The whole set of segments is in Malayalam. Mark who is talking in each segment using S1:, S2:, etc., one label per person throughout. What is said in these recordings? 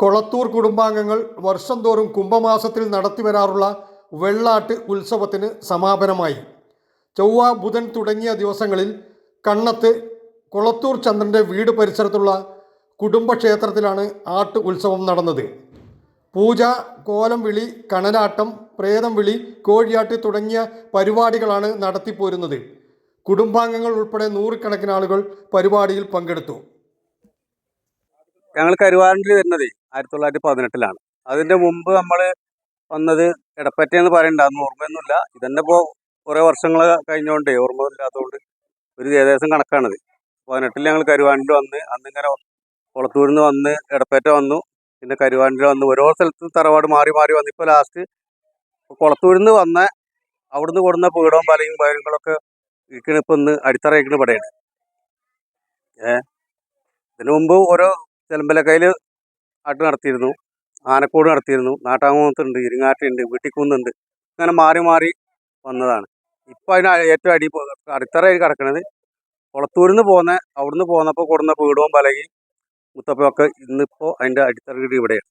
S1: കൊളത്തൂർ കുടുംബാംഗങ്ങൾ വർഷം തോറും കുംഭമാസത്തിൽ നടത്തിവരാറുള്ള വെള്ളാട്ട് ഉത്സവത്തിന് സമാപനമായി. ചൊവ്വ ബുധൻ തുടങ്ങിയ ദിവസങ്ങളിൽ കണ്ണത്ത് കൊളത്തൂർ ചന്ദ്രന്റെ വീട് പരിസരത്തുള്ള കുടുംബക്ഷേത്രത്തിലാണ് ആട്ട് ഉത്സവം നടന്നത്. പൂജ കോലം വിളി കണലാട്ടം പ്രേതം വിളി കോഴിയാട്ട് തുടങ്ങിയ പരിപാടികളാണ് നടത്തിപ്പോരുന്നത്. കുടുംബാംഗങ്ങൾ ഉൾപ്പെടെ നൂറുകണക്കിന് ആളുകൾ പരിപാടിയിൽ പങ്കെടുത്തു.
S2: ഞങ്ങൾ കരുവാരണ്ടിൽ വരുന്നത് ആയിരത്തി തൊള്ളായിരത്തി പതിനെട്ടിലാണ് അതിന്റെ മുമ്പ് നമ്മൾ വന്നത് എടപ്പറ്റ എന്ന് പറയണ്ട അന്ന് ഓർമ്മയൊന്നുമില്ല. ഇതന്നെ ഇപ്പോൾ കുറേ വർഷങ്ങൾ കഴിഞ്ഞുകൊണ്ട് ഓർമ്മ ഇല്ലാത്തതുകൊണ്ട് ഒരു ഏകദേശം കണക്കാണിത്. പതിനെട്ടിൽ ഞങ്ങൾ കരുവാണ്ടിൽ വന്ന് അന്ന് ഇങ്ങനെ കുളത്തൂരിൽ നിന്ന് വന്ന് എടപ്പറ്റ വന്നു പിന്നെ കരുവാണ്ടിൽ വന്ന് ഓരോ സ്ഥലത്തും തറവാട് മാറി മാറി വന്നു. ഇപ്പോൾ ലാസ്റ്റ് കുളത്തൂരിൽ നിന്ന് വന്ന അവിടുന്ന് കൊടുന്ന പീടവും പലയും കാര്യങ്ങളൊക്കെ ഇരിക്കണ ഇപ്പം ഇന്ന് അടിത്തറ ഇരിക്കണ പടയാണ് ഏ? ഇതിനു മുമ്പ് ഓരോ ചെലമ്പലക്കയിൽ ആട്ട് നടത്തിയിരുന്നു. ആനക്കോട് നടത്തിയിരുന്നു. നാട്ടാങ്കുന്നത്തുണ്ട് ഇരിങ്ങാട്ടുണ്ട് വീട്ടിക്കുന്നുണ്ട്. അങ്ങനെ മാറി മാറി വന്നതാണ്. ഇപ്പം അതിന് ഏറ്റവും അടി അടിത്തറയിൽ കിടക്കണത് കുളത്തൂരിൽ നിന്ന് പോന്ന അവിടുന്ന് പോന്നപ്പോൾ കൊടുന്ന വീടും പലകി മുത്തപ്പൊക്കെ ഇന്നിപ്പോൾ അതിന്റെ അടിത്തറ ഇവിടെയാണ്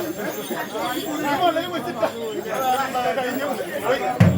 S3: 你你话你会识得回嘅，系。